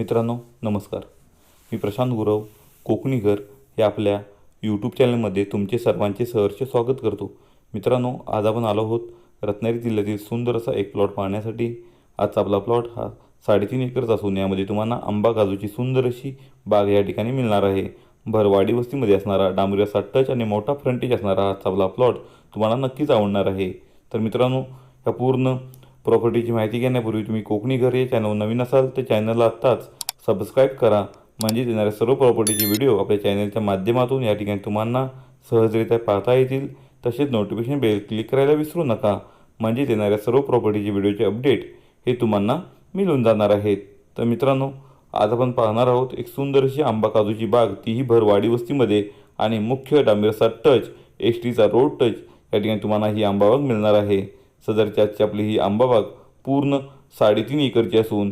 मित्रांनो नमस्कार. मी प्रशांत गुरव कोकणी घर आपल्या यूट्यूब चॅनलमध्ये तुमचे सर्वांचे सहर्ष स्वागत करतो. मित्रांनो आज आपण आलो आहोत रत्नागिरी जिल्ह्यातील सुंदर असा एक प्लॉट पाहण्यासाठी. आजचा आपला प्लॉट हा साडेतीन एकरचा असून यामध्ये तुम्हाला आंबा काजूची सुंदर अशी बाग या ठिकाणी मिळणार आहे. भरवाडी वस्तीमध्ये असणारा डांबरी असा टच आणि मोठा फ्रंटेज असणारा आजचा आपला प्लॉट तुम्हाला नक्कीच आवडणार आहे. तर मित्रांनो या पूर्ण प्रॉपर्टीची माहिती घेण्यापूर्वी तुम्ही कोकणी घर हे चॅनल नवीन असाल तर चॅनलला आत्ताच सबस्क्राईब करा. म्हणजे येणाऱ्या सर्व प्रॉपर्टीचे व्हिडिओ आपल्या चॅनलच्या माध्यमातून या ठिकाणी तुम्हाला सहजरित्या पाहता येतील. तसेच नोटिफिकेशन बेल क्लिक करायला विसरू नका. म्हणजे येणाऱ्या सर्व प्रॉपर्टीचे व्हिडिओचे अपडेट हे तुम्हाला मिळून जाणार आहेत. तर मित्रांनो आज आपण पाहणार आहोत एक सुंदरशी आंबा काजूची बाग. तीही भरवाडी वस्तीमध्ये आणि मुख्य डांबिरसा टच एस टीचा रोड टच या ठिकाणी तुम्हाला ही आंबा बाग मिळणार आहे. सदरच्या आजची आपली ही आंबा बाग पूर्ण साडेतीन एकरची असून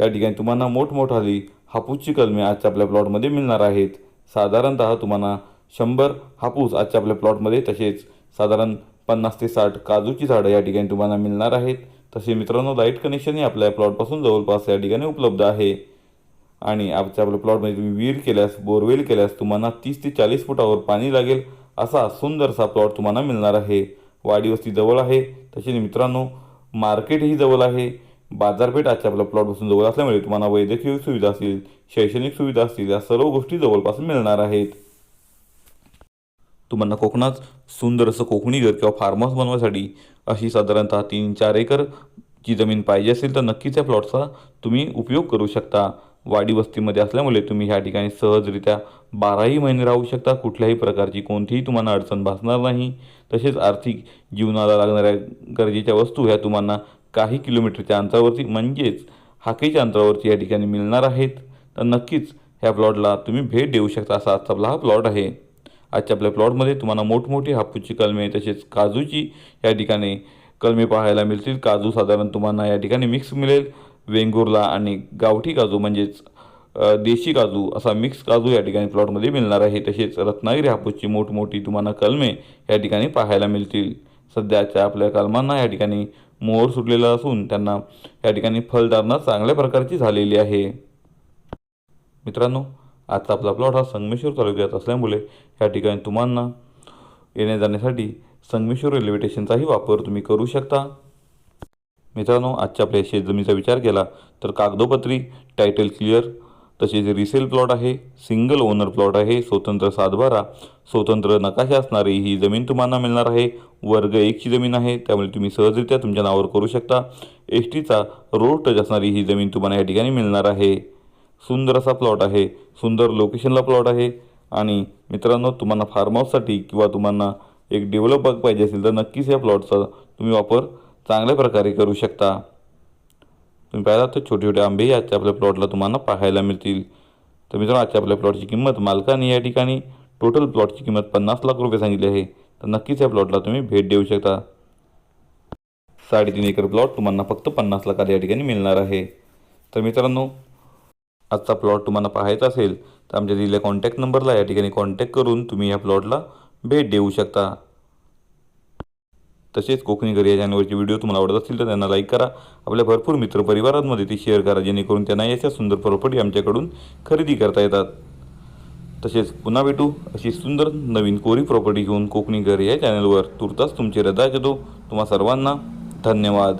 या ठिकाणी तुम्हाला मोठमोठाली हापूसची कलमे आजच्या आपल्या प्लॉटमध्ये मिळणार आहेत. साधारणतः तुम्हाला शंभर हापूस आजच्या आपल्या प्लॉटमध्ये तसेच साधारण पन्नास ते साठ काजूची झाडं या ठिकाणी तुम्हाला मिळणार आहेत. तसे मित्रांनो लाइट कनेक्शनही आपल्या प्लॉटपासून जवळपास या ठिकाणी उपलब्ध आहे. आणि आजच्या आपल्या प्लॉटमध्ये तुम्ही विहीर केल्यास बोरवेल केल्यास तुम्हाला तीस ते चाळीस फुटावर पाणी लागेल असा सुंदरसा प्लॉट तुम्हाला मिळणार आहे. वाडी वस्ती जवळ आहे. तसेच मित्रांनो मार्केटही जवळ आहे. बाजारपेठ आजच्या आपल्या प्लॉटपासून जवळ असल्यामुळे तुम्हाला वैद्यकीय सुविधा असतील शैक्षणिक सुविधा असतील या सर्व गोष्टी जवळपास मिळणार आहेत. तुम्हाला कोकणात सुंदर असं कोकणी घर किंवा फार्म हाऊस बनवायसाठी अशी साधारणतः तीन चार एकर ची जमीन पाहिजे असेल तर नक्कीच या प्लॉटचा तुम्ही उपयोग करू शकता. वाडी वस्तीमध्ये असल्यामुळे तुम्ही ह्या ठिकाणी सहजरित्या बाराही महिने राहू शकता. कुठल्याही प्रकारची कोणतीही तुम्हाला अडचण भासणार नाही. तसेच आर्थिक जीवनाला लागणाऱ्या गरजेच्या वस्तू ह्या तुम्हाला काही किलोमीटरच्या अंतरावरती म्हणजेच हाकेच्या अंतरावरती या ठिकाणी मिळणार आहेत. तर नक्कीच ह्या प्लॉटला तुम्ही भेट देऊ शकता असा आजचा आपला हा प्लॉट आहे. आजच्या आपल्या प्लॉटमध्ये तुम्हाला मोठमोठी हापूसची कलमे तसेच काजूची या ठिकाणी कलमे पाहायला मिळतील. काजू साधारण तुम्हाला या ठिकाणी मिक्स मिळेल. वेंगुर्ला आणि गावठी काजू म्हणजेच देशी काजू असा मिक्स काजू या ठिकाणी प्लॉटमध्ये मिळणार आहे. तसेच रत्नागिरी हापूसची मोठमोठी तुम्हाला कलमे या ठिकाणी पाहायला मिळतील. सध्याच्या आपल्या कलमांना या ठिकाणी मोहर सुटलेला असून त्यांना या ठिकाणी फलधारणा चांगल्या प्रकारची झालेली आहे. मित्रांनो आजचा आपला प्लॉट हा संगमेश्वर तालुक्यात असल्यामुळे या ठिकाणी तुम्हाला येण्या जाण्यासाठी संगमेश्वर रेल्वे स्टेशनचाही वापर तुम्ही करू शकता. मित्रांनो आजच्या आपल्या शेतजमीचा विचार केला तर कागदोपत्री टायटल क्लिअर तसेच रिसेल प्लॉट आहे सिंगल ओनर प्लॉट आहे स्वतंत्र सातबारा स्वतंत्र नकाशा असणारी ही जमीन तुम्हाला मिळणार आहे. वर्ग एकची जमीन आहे त्यामुळे तुम्ही सहजरित्या तुमच्या नावावर करू शकता. एस टीचा रोड टच असणारी ही जमीन तुम्हाला या ठिकाणी मिळणार आहे. सुंदर असा प्लॉट आहे सुंदर लोकेशनला प्लॉट आहे. आणि मित्रांनो तुम्हाला फार्म हाऊससाठी किंवा तुम्हाला एक डेव्हलप पाहिजे असेल तर नक्कीच या प्लॉटचा तुम्ही वापर चांगल्या प्रकारे करू शकता. तुम्ही पाहिला तर छोटे छोटे आंबेही आजच्या आपल्या प्लॉटला तुम्हाला पाहायला मिळतील. तर मित्रांनो आजच्या आपल्या प्लॉटची किंमत मालकाने या ठिकाणी टोटल प्लॉटची किंमत पन्नास लाख रुपये सांगितली आहे. तर नक्कीच या प्लॉटला तुम्ही भेट देऊ शकता. साडेतीन एकर प्लॉट तुम्हाला फक्त पन्नास लाखात या ठिकाणी मिळणार आहे. तर मित्रांनो आजचा प्लॉट तुम्हाला पाहायचा असेल तर आमच्या दिलेल्या कॉन्टॅक्ट नंबरला या ठिकाणी कॉन्टॅक्ट करून तुम्ही या प्लॉटला भेट देऊ शकता. तसेच कोकणी घरी या चॅनलवरचे व्हिडिओ तुम्हाला आवडत असतील तर त्यांना लाईक करा. आपल्या भरपूर मित्रपरिवारांमध्ये ते शेअर करा जेणेकरून त्यांना याच्या सुंदर प्रॉपर्टी आमच्याकडून खरेदी करता येतात. तसेच पुन्हा भेटू अशी सुंदर नवीन कोरी प्रॉपर्टी घेऊन कोकणी घर या चॅनलवर. तुर्तास तुमची रदा येतो तुम्हा सर्वांना धन्यवाद.